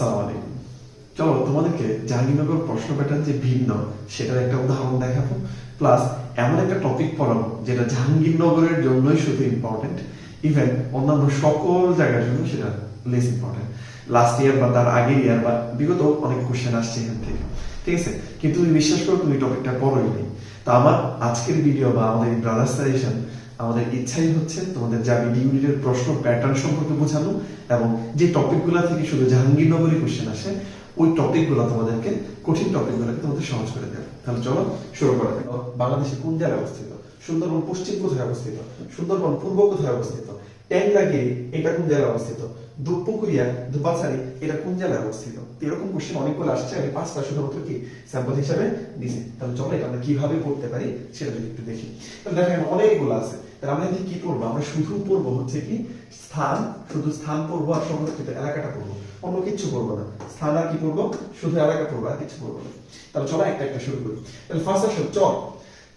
আলাইকুম। চলো, তোমাদেরকে জাহাঙ্গীরনগর প্রশ্ন প্যাটার্ন যে ভিন্ন, সেটার একটা উদাহরণ দেখাবো। প্লাস এমন একটা টপিক পড়াবো যেটা জাহাঙ্গীরনগরের জন্যই শুধু ইম্পর্টেন্ট ইভেন অন্যান্য সকল জায়গার জন্য সেটা লেস ইম্পর্টেন্ট লাস্ট ইয়ার বা তার আগের ইয়ার বা বিগত অনেক কোশ্চেন আসছে এখান থেকে। ঠিক আছে? কিন্তু তুমি বিশ্বাস করো, তুমি টপিকটা পড়োই নেই। তো আমার আজকের ভিডিও বা আমাদের ব্রাদার সাজেশন আমাদের ইচ্ছাই হচ্ছে তোমাদের জাবি ইউনিটের প্রশ্ন প্যাটার্ন সম্পর্কে বোঝানো এবং যে টপিকগুলো থেকে শুধু জাহাঙ্গীরনগরী কোশ্চেন আসে, ওই টপিকগুলো তোমাদেরকে কঠিন টপিকগুলোকে তোমাদের সহজ করে দেবে। তাহলে চলো শুরু করা যাক। বাংলাদেশে কোন জায়গায় অবস্থিত? সুন্দরবন পশ্চিম কোথায় অবস্থিত? সুন্দরবন পূর্ব কোথায় অবস্থিত? ট্যাংরাগিরি, এটা কোন জায়গায় অবস্থিত? দুপুকুরিয়া দুপাছারি এটা কোন জেলায় অবস্থিত? এরকম কোশ্চেন অনেকগুলো আসছে, আমি পাঁচটা শুধুমাত্র কি স্যাম্পল হিসাবে দিছি। তাহলে চলো এটা আমরা কীভাবে পড়তে পারি সেটা যদি একটু দেখি। তাহলে দেখেন, অনেকগুলো আছে। তাহলে আমরা কি পড়ব? আমরা শুধু পড়ব হচ্ছে কি স্থান, শুধু স্থান পড়ব আর সংরক্ষিত এলাকাটা পড়ব। অন্য কিছু পড়ব না। স্থান আর কি পড়ব? শুধু এলাকা পড়ব, আর কিছু পড়ব না। তাহলে চলো একটা একটা শুরু করি। তাহলে ফার্স্ট আসো চর।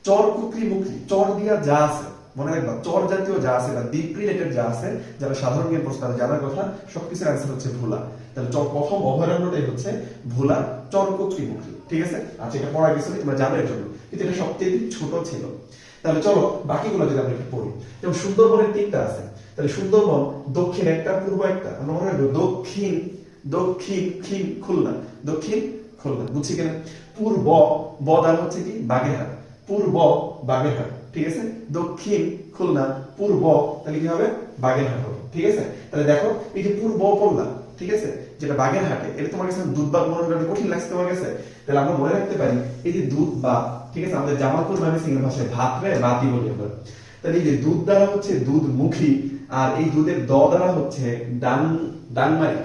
চর কুকরি মুকরি চর দিয়া যা আছে মনে রাখবা, চর জাতীয় যা আছে বা দ্বীপ রিলেটেড যা আছে, যারা সাধারণ জ্ঞান প্রশ্ন জানার কথা সবকিছুর অ্যান্সার হচ্ছে ভোলা। তাহলে চর প্রথম অভয়ারণ্যটাই হচ্ছে ভোলা, চর মুকরি ঠিক আছে? আচ্ছা এটা পড়া গেছে তোমরা জানো এর জন্য। কিন্তু এটা সবচেয়ে ছোট ছিল। তাহলে চলো, বাকিগুলো যদি আমরা একটু পড়ি। যেমন সুন্দরবনের তিনটা আছে। তাহলে সুন্দরবন, দক্ষিণ একটা, পূর্ব একটা। মনে রাখব দক্ষিণ দক্ষিণ খুলনা। দক্ষিণ, খুলনা। বুঝছি কিনা? পূর্ব বদান হচ্ছে কি? বাগেরহাট। পূর্ব, বাগেরহাট। ঠিক আছে? দক্ষিণ খুলনা, পূর্ব, তাহলে কি হবে? বাগেরহাট হবে, ঠিক আছে? তাহলে দেখো, এই যে পূর্ব পড়লাম ঠিক আছে? যেটা বাগেরহাটে, এটা তোমার কাছে দুধ বাগ মনে করা কঠিন লাগছে তোমার কাছে? তাহলে আমরা মনে রাখতে পারি, এই যে দুধ বা, ঠিক আছে? আমাদের জামালপুর মানে সিংহের ভাষায় ভাত রে, বাতি বলি আমরা। তাহলে এই যে দুধ দ্বারা হচ্ছে দুধ মুখী আর এই দুধের দ দ্বারা হচ্ছে ডান ডানমারি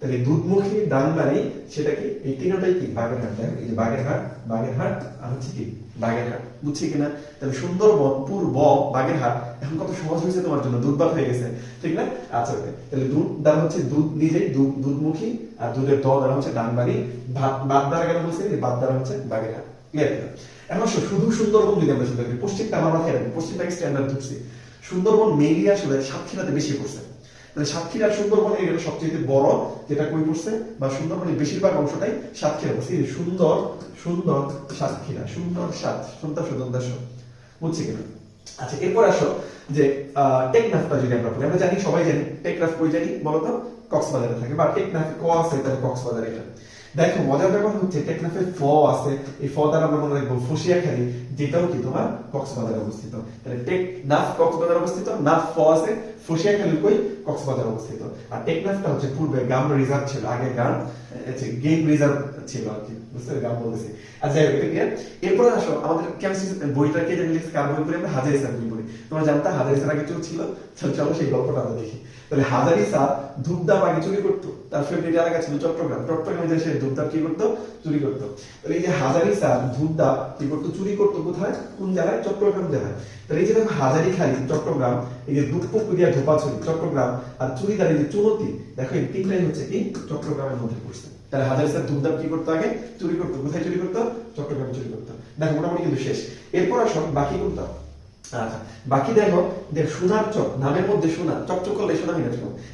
তাহলে দুধমুখী ডানমারি সেটা কি এই তিনটাই কি? বাগেরহাট দেখো এই যে বাগেরহাট বাগেরহাট আর হচ্ছে কি? বাগেরহাট। বুঝছি কিনা? তাহলে সুন্দরবন, পূর্ব বাগেরহাট। এখন কত সহজ হয়েছে তোমার জন্য, দুধ হয়ে গেছে। ঠিক না? আচ্ছা ওকে। তাহলে দুধ দ্বারা হচ্ছে দুধ নিজেই, দুধ, দুধমুখী আর দুধের দ দ্বারা হচ্ছে ডানবাড়ি ভাত বাদ দ্বারা কেন বলছি? বাদ দ্বারা হচ্ছে বাগেরহাট। ক্লিয়ার এখন শুধু সুন্দরবন যদি আমরা চিন্তা করি পশ্চিমটা আমার মাথায় রাখব পশ্চিমটাকে স্ট্যান্ডার্ড ধরছি। সুন্দরবন মেইনলি আসলে সাতক্ষীরাতে বেশি পড়ছে। তাহলে সাতক্ষীরা সুন্দরবন এরিয়া সবচেয়ে বড় যেটা কই পড়ছে? বা সুন্দরবনের বেশিরভাগ অংশটাই সাতক্ষীরা পড়ছে। সুন্দর সুন্দর সাতক্ষীরা, সুন্দর সাত, সুন্দর সুন্দর বুঝছি কিনা? আচ্ছা এরপর আসো যে টেকনাফটা যদি আমরা পড়ি, আমরা জানি, সবাই জানি টেকনাফ কই জানি? বলতো, কক্সবাজারে থাকে। বা টেকনাফ ক আছে, তাহলে কক্সবাজার এটা। দেখো, মজার ব্যাপার হচ্ছে টেকনাফের ফ আছে। এই ফ দ্বারা আমরা মনে রাখব ফুসিয়াখালী, যেটাও কি তোমার কক্সবাজারে অবস্থিত। তাহলে টেকনাফ কক্সবাজার অবস্থিত, নাফ ফ আছে কক্সবাজার অবস্থিত। আর টেকনাফটা হচ্ছে পূর্বে রিজার্ভ ছিল আগে গাম রিজার্ভ ছিল আর কি বুঝতে এটা clear? আসো, আমাদের কেমিস্ট্রি বইটা কে জানি কার বই আমরা বই পড়ি তোমরা আগে চুরি ছিল? চলো সেই গল্পটা আমরা দেখি। তাহলে আগে চুরি করতো। তার এলাকা ছিল চট্টগ্রাম। চট্টগ্রামে যে সে কি করতো? চুরি করতো। তাহলে এই যে হাজার ইসা ধূপধাপ কি করতো? চুরি করতো কোথায়? কোন জেলায় চট্টগ্রাম জেলায় তাহলে এই যে হাজারি খালি, চট্টগ্রাম, এই যে দুপুকুরিয়া আর যে চুনতি দেখো এই হচ্ছে কি মধ্যে পড়ছে তাহলে হাজার ইসা ধূপধাপ কি করতো আগে? চুরি করতো। কোথায় চুরি করতো? চট্টগ্রামে চুরি করতো। দেখো, মোটামুটি কিন্তু শেষ। এরপর আসো বাকি আচ্ছা বাকি দেখো সোনার চক, নামের মধ্যে সোনা, চকচক করলে সোনা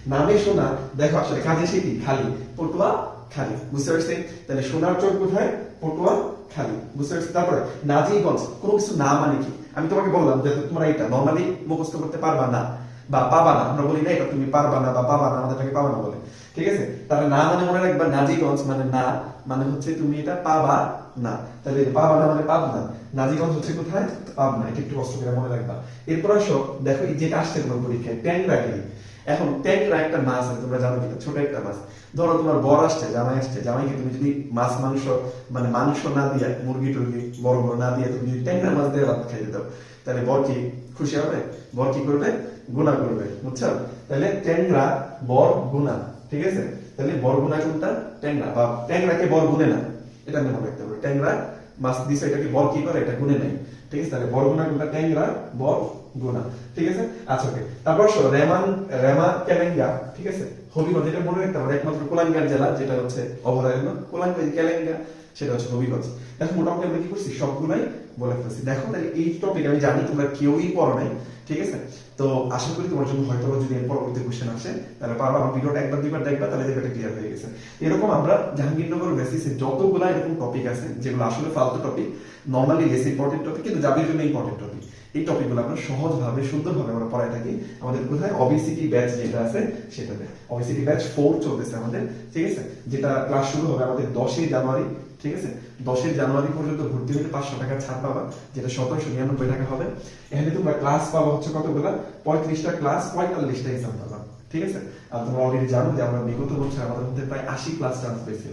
নামে সোনা, দেখো আসলে কাজে সে কি খালি, পটুয়া, খালি, বুঝতে পারছি? তাহলে সোনার চক কোথায়? পটুয়া, খালি, বুঝতে পারছি? তারপরে, নাজিগঞ্জ, কোনো কিছু না মানে কি? আমি তোমাকে বললাম যে তোমরা এটা নর্মালি মুখস্থ করতে পারবা না। বা পাবা না, আমরা বলি, না, এটা তুমি পারবা না বা পাবা না আমাদের পাবা না বলে। ঠিক আছে? তাহলে না মানে মনে রাখবা, নাজিগঞ্জ মানে না মানে হচ্ছে তুমি এটা পাবা না। তাহলে পাবা না মানে পাব না। নাজিগঞ্জ হচ্ছে কোথায়? পাব না। এটা একটু কষ্ট করে মনে রাখবা। এরপর আসো, দেখো যেটা আসছে তোমার পরীক্ষায় ট্যাংরাগিরি এখন ট্যাংরা একটা মাছ আছে, তোমরা জানো কিনা? ছোট একটা মাছ। ধরো তোমার বর আসছে, জামাই আসছে। জামাইকে তুমি যদি মাছ, মাংস মানে মাংস না দিয়ে, মুরগি টুরগি বড় বড় না দিয়ে তুমি যদি ট্যাংরা মাছ দিয়ে ভাত খাইতে দাও, তাহলে বর কি খুশি হবে, বর কি করবে? গুণা করবে, বুঝছ? তাহলে ট্যাংরা বর গুণা, ঠিক আছে? তাহলে বর গুণা কোনটা? ট্যাংরা। বা ট্যাংরাকে বর গুনে না। এটা মনে রাখতে হবে ট্যাংরা মাছ দিছে, এটাকে বর কি করে? এটা গুনে নেই ঠিক আছে? তাহলে বর গুণা কোনটা? ট্যাংরা বর গুণা। ঠিক আছে? আচ্ছা ওকে। তারপর রেমান, রেমা কেলেঙ্গা, ঠিক আছে? হবিগঞ্জ, এটা মনে রাখতে হবে। একমাত্র কোলাঙ্গার জেলা, যেটা হচ্ছে অভয়ারণ্য। কোলাঙ্গা কেলেঙ্গা। সেটা হচ্ছে হবিগঞ্জ দেখো, মোটামুটি আমরা কি করছি? সবগুলাই বলে ফেলছি। দেখো, তাহলে এই টপিক আমি জানি, তোমরা কেউই পড়ো নাই, ঠিক আছে? তো আশা করি তোমার জন্য হয়তো যদি এর পরবর্তী কোশ্চেন আসে, তাহলে পারবা আমার ভিডিওটা একবার, দুইবার দেখবা, তাহলে দেখবে ক্লিয়ার হয়ে গেছে। এরকম আমরা জাহাঙ্গীরনগর বেসিসে যতগুলা এরকম টপিক আছে, যেগুলো আসলে ফালতু topic normally less important topic কিন্তু জাবির জন্য ইম্পর্টেন্ট টপিক এই টপিকগুলো আমরা সহজভাবে, সুন্দরভাবে আমরা পড়াই থাকি। আমাদের কোথায়? অবিসিটি ব্যাচ যেটা আছে, সেটাতে। অবিসিটি ব্যাচ ফোর চলতেছে আমাদের, ঠিক আছে? যেটা ক্লাস শুরু হবে আমাদের দশই জানুয়ারি ঠিক আছে? দশই জানুয়ারি পর্যন্ত ভর্তি হলে পাঁচশো টাকা ছাড় পাবা, যেটা সতেরোশো নিরানব্বই টাকা হবে। এখানে তোমরা ক্লাস পাবা হচ্ছে কতগুলা? পঁয়ত্রিশটা ক্লাস পঁয়তাল্লিশটা এক্সাম পাবা, ঠিক আছে? আর তোমরা অলরেডি জানো যে আমরা বিগত বছর আমাদের মধ্যে প্রায় আশি ক্লাস চান্স পেয়েছিল।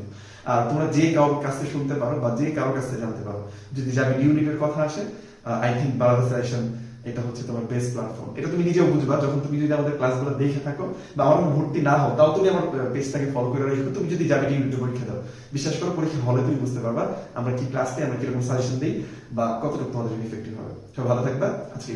আর তোমরা যে কারোর কাছে শুনতে পারো বা যে কারোর কাছে জানতে পারো, যদি যাবে ইউনিটের কথা আসে আই থিঙ্ক বাংলাদেশ এটা হচ্ছে তোমার বেস্ট প্ল্যাটফর্ম এটা তুমি নিজেও বুঝবা, যখন তুমি যদি আমাদের ক্লাসগুলো দেখে থাকো বা আমার ভর্তি না হও, তাও তুমি আমার পেজটাকে ফলো করে রাখবে তুমি যদি যাবে ইউটিউব পরীক্ষা দাও। বিশ্বাস করো, পরীক্ষা হলে তুমি বুঝতে পারবা আমরা কি ক্লাস দিই, আমরা কীরকম সাজেশন দিই বা কতটুকু তোমাদের ইফেক্টিভ হবে। সব ভালো থাকবা, আজকে।